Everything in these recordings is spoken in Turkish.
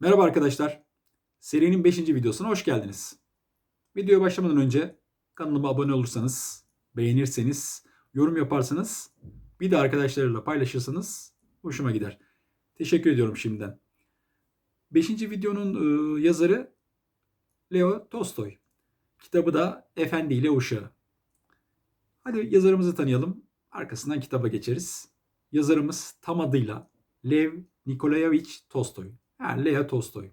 Merhaba arkadaşlar. Serinin 5. videosuna hoş geldiniz. Videoya başlamadan önce kanalıma abone olursanız, beğenirseniz, yorum yaparsanız, bir de arkadaşlarıyla paylaşırsanız hoşuma gider. Teşekkür ediyorum şimdiden. 5. videonun e, yazarı Leo Tolstoy. Kitabı da Efendi ile Uşağı. Hadi yazarımızı tanıyalım. Arkasından kitaba geçeriz. Yazarımız tam adıyla Lev Nikolayevich Tolstoy. Yani Leo Tolstoy.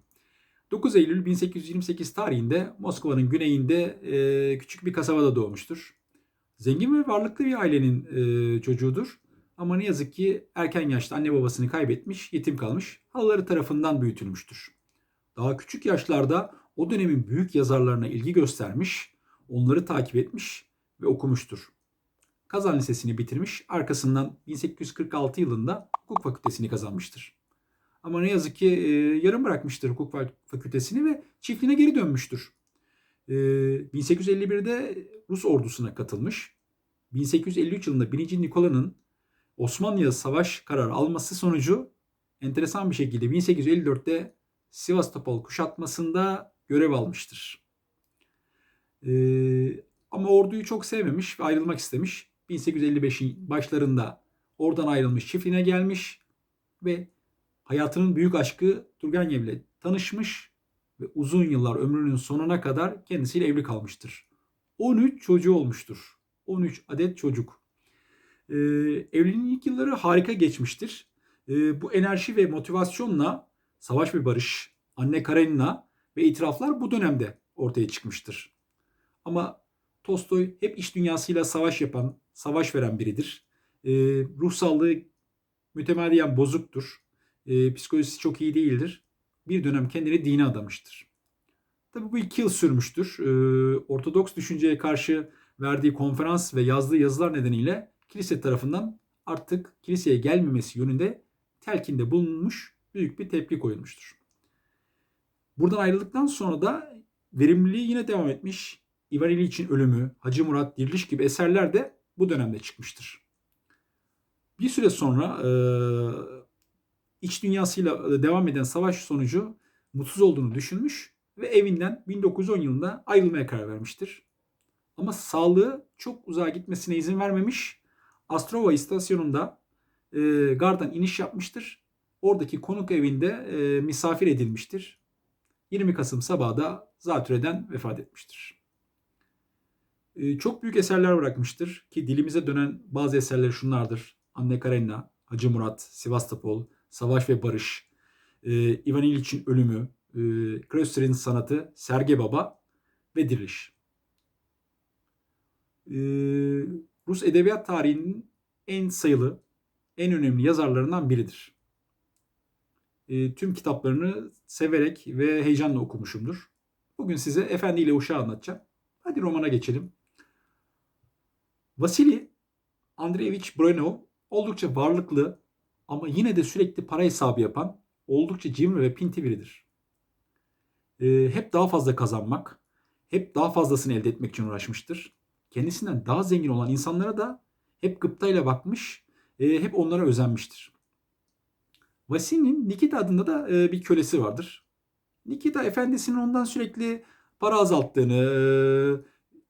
9 Eylül 1828 tarihinde Moskova'nın güneyinde e, küçük bir kasabada doğmuştur. Zengin ve varlıklı bir ailenin e, çocuğudur. Ama ne yazık ki erken yaşta anne babasını kaybetmiş, yetim kalmış, halaları tarafından büyütülmüştür. Daha küçük yaşlarda o dönemin büyük yazarlarına ilgi göstermiş, onları takip etmiş ve okumuştur. Kazan Lisesi'ni bitirmiş, arkasından 1846 yılında hukuk fakültesini kazanmıştır. Ama ne yazık ki e, yarım bırakmıştır hukuk fakültesini ve çiftliğine geri dönmüştür. E, 1851'de Rus ordusuna katılmış. 1853 yılında 1. Nikola'nın Osmanlı'ya savaş kararı alması sonucu enteresan bir şekilde 1854'te Sivastopol kuşatmasında görev almıştır. E, ama orduyu çok sevmemiş ve ayrılmak istemiş. 1855'in başlarında oradan ayrılmış çiftliğine gelmiş ve hayatının büyük aşkı Turgenev ile tanışmış ve uzun yıllar ömrünün sonuna kadar kendisiyle evli kalmıştır. 13 çocuğu olmuştur. 13 adet çocuk. Ee, evliliğin ilk yılları harika geçmiştir. Ee, bu enerji ve motivasyonla Savaş ve Barış, Anne Karenina ve itiraflar bu dönemde ortaya çıkmıştır. Ama Tolstoy hep iş dünyasıyla savaş yapan, savaş veren biridir. Ee, ruh mütemadiyen bozuktur e, psikolojisi çok iyi değildir. Bir dönem kendini dine adamıştır. Tabi bu iki yıl sürmüştür. E, Ortodoks düşünceye karşı verdiği konferans ve yazdığı yazılar nedeniyle kilise tarafından artık kiliseye gelmemesi yönünde telkinde bulunmuş büyük bir tepki koyulmuştur. Buradan ayrıldıktan sonra da verimliliği yine devam etmiş. İvan İliç'in ölümü, Hacı Murat Diriliş gibi eserler de bu dönemde çıkmıştır. Bir süre sonra e, iç dünyasıyla devam eden savaş sonucu mutsuz olduğunu düşünmüş ve evinden 1910 yılında ayrılmaya karar vermiştir. Ama sağlığı çok uzağa gitmesine izin vermemiş. Astrova istasyonunda e, gardan iniş yapmıştır. Oradaki konuk evinde e, misafir edilmiştir. 20 Kasım sabahı da zatürreden vefat etmiştir. E, çok büyük eserler bırakmıştır ki dilimize dönen bazı eserleri şunlardır. Anne Karenina, Hacı Murat, Sivastopol, Savaş ve Barış, e, Ivan İliç'in ölümü, e, Kröster'in sanatı, Serge Baba ve Diriliş. E, Rus edebiyat tarihinin en sayılı, en önemli yazarlarından biridir. E, tüm kitaplarını severek ve heyecanla okumuşumdur. Bugün size Efendi ile Uşağı anlatacağım. Hadi romana geçelim. Vasili Andreevich Bronov oldukça varlıklı, ama yine de sürekli para hesabı yapan oldukça cimri ve pinti biridir. E, hep daha fazla kazanmak, hep daha fazlasını elde etmek için uğraşmıştır. Kendisinden daha zengin olan insanlara da hep gıptayla bakmış, e, hep onlara özenmiştir. Vasili'nin Nikita adında da e, bir kölesi vardır. Nikita efendisinin ondan sürekli para azalttığını, e,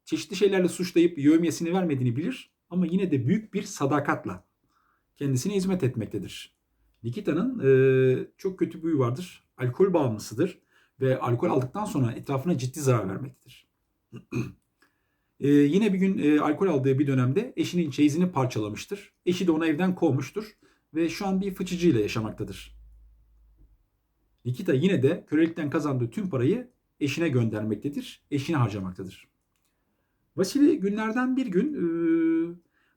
çeşitli şeylerle suçlayıp yövmiyesini vermediğini bilir. Ama yine de büyük bir sadakatla kendisine hizmet etmektedir. Nikita'nın e, çok kötü bir huyu vardır. Alkol bağımlısıdır ve alkol aldıktan sonra etrafına ciddi zarar vermektedir. e, yine bir gün e, alkol aldığı bir dönemde eşinin çeyizini parçalamıştır. Eşi de onu evden kovmuştur ve şu an bir fıçıcı yaşamaktadır. Nikita yine de kölelikten kazandığı tüm parayı eşine göndermektedir, eşine harcamaktadır. Vasili günlerden bir gün e,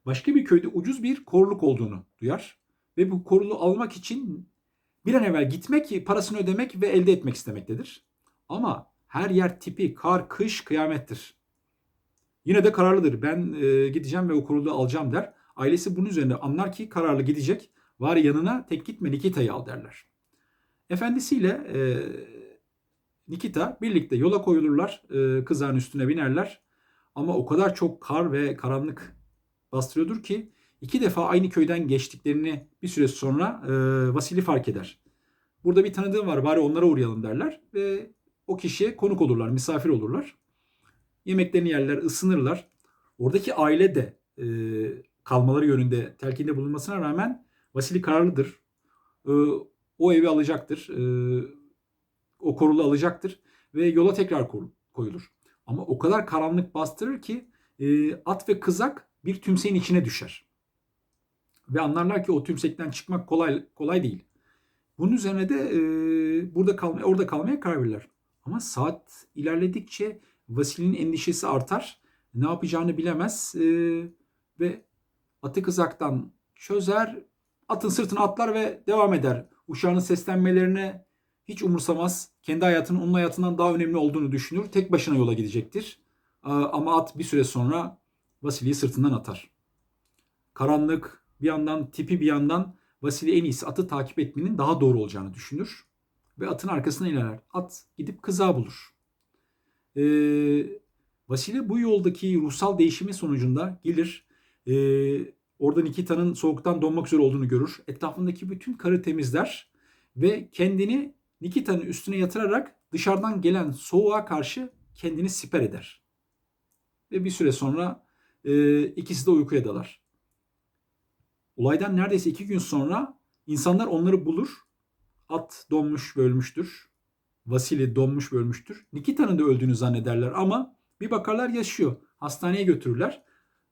başka bir köyde ucuz bir koruluk olduğunu duyar. Ve bu korulu almak için bir an evvel gitmek, parasını ödemek ve elde etmek istemektedir. Ama her yer tipi, kar, kış, kıyamettir. Yine de kararlıdır. Ben e, gideceğim ve o koruluğu alacağım der. Ailesi bunun üzerine anlar ki kararlı gidecek. Var yanına tek gitme Nikita'yı al derler. Efendisiyle e, Nikita birlikte yola koyulurlar. E, kızağın üstüne binerler. Ama o kadar çok kar ve karanlık bastırıyordur ki iki defa aynı köyden geçtiklerini bir süre sonra e, Vasili fark eder. Burada bir tanıdığım var bari onlara uğrayalım derler ve o kişiye konuk olurlar, misafir olurlar. Yemeklerini yerler, ısınırlar. Oradaki aile de e, kalmaları yönünde telkinde bulunmasına rağmen Vasili kararlıdır. E, o evi alacaktır. E, o korulu alacaktır ve yola tekrar koyulur. Ama o kadar karanlık bastırır ki e, at ve kızak bir tümseyin içine düşer. Ve anlarlar ki o tümsekten çıkmak kolay kolay değil. Bunun üzerine de e, burada kalmaya, orada kalmaya karar verirler. Ama saat ilerledikçe Vasili'nin endişesi artar. Ne yapacağını bilemez e, ve atı kızaktan çözer, atın sırtına atlar ve devam eder. Uşağının seslenmelerine hiç umursamaz. Kendi hayatının onun hayatından daha önemli olduğunu düşünür. Tek başına yola gidecektir. Ama at bir süre sonra Vasili'yi sırtından atar. Karanlık bir yandan tipi bir yandan Vasili en iyisi atı takip etmenin daha doğru olacağını düşünür. Ve atın arkasına ilerler. At gidip kızağı bulur. Ee, Vasili bu yoldaki ruhsal değişimi sonucunda gelir. Ee, orada Nikita'nın soğuktan donmak üzere olduğunu görür. Etrafındaki bütün karı temizler. Ve kendini Nikita'nın üstüne yatırarak dışarıdan gelen soğuğa karşı kendini siper eder. Ve bir süre sonra e, ikisi de uykuya dalar. Olaydan neredeyse iki gün sonra insanlar onları bulur. At donmuş ve ölmüştür. Vasili donmuş ve ölmüştür. Nikita'nın da öldüğünü zannederler ama bir bakarlar yaşıyor. Hastaneye götürürler.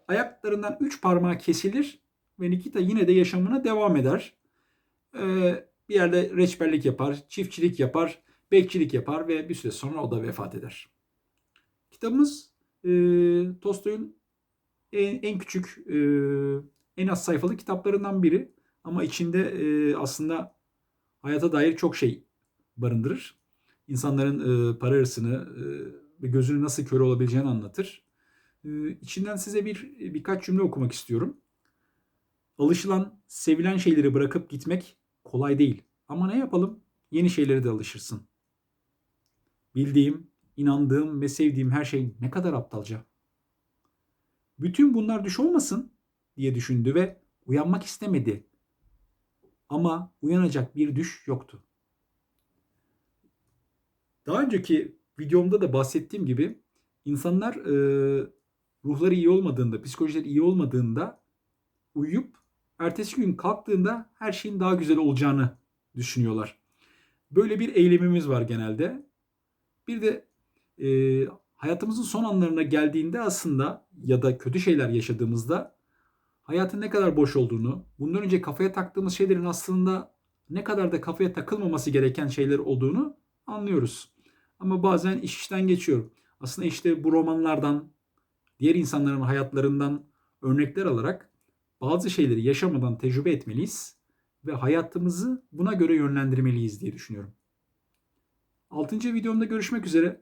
Ayaklarından üç parmağı kesilir ve Nikita yine de yaşamına devam eder. Ee, bir yerde reçberlik yapar, çiftçilik yapar, bekçilik yapar ve bir süre sonra o da vefat eder. Kitabımız e, Tolstoy'un en, en küçük, e, en az sayfalı kitaplarından biri. Ama içinde e, aslında hayata dair çok şey barındırır. İnsanların e, para hırsını e, ve gözünün nasıl kör olabileceğini anlatır. E, içinden size bir birkaç cümle okumak istiyorum. Alışılan, sevilen şeyleri bırakıp gitmek kolay değil. Ama ne yapalım? Yeni şeylere de alışırsın. Bildiğim, inandığım ve sevdiğim her şey ne kadar aptalca. Bütün bunlar düş olmasın diye düşündü ve uyanmak istemedi. Ama uyanacak bir düş yoktu. Daha önceki videomda da bahsettiğim gibi insanlar e, ruhları iyi olmadığında, psikolojileri iyi olmadığında uyuyup ertesi gün kalktığında her şeyin daha güzel olacağını düşünüyorlar. Böyle bir eylemimiz var genelde. Bir de e, hayatımızın son anlarına geldiğinde aslında ya da kötü şeyler yaşadığımızda hayatın ne kadar boş olduğunu, bundan önce kafaya taktığımız şeylerin aslında ne kadar da kafaya takılmaması gereken şeyler olduğunu anlıyoruz. Ama bazen iş işten geçiyor. Aslında işte bu romanlardan, diğer insanların hayatlarından örnekler alarak bazı şeyleri yaşamadan tecrübe etmeliyiz ve hayatımızı buna göre yönlendirmeliyiz diye düşünüyorum. 6. videomda görüşmek üzere.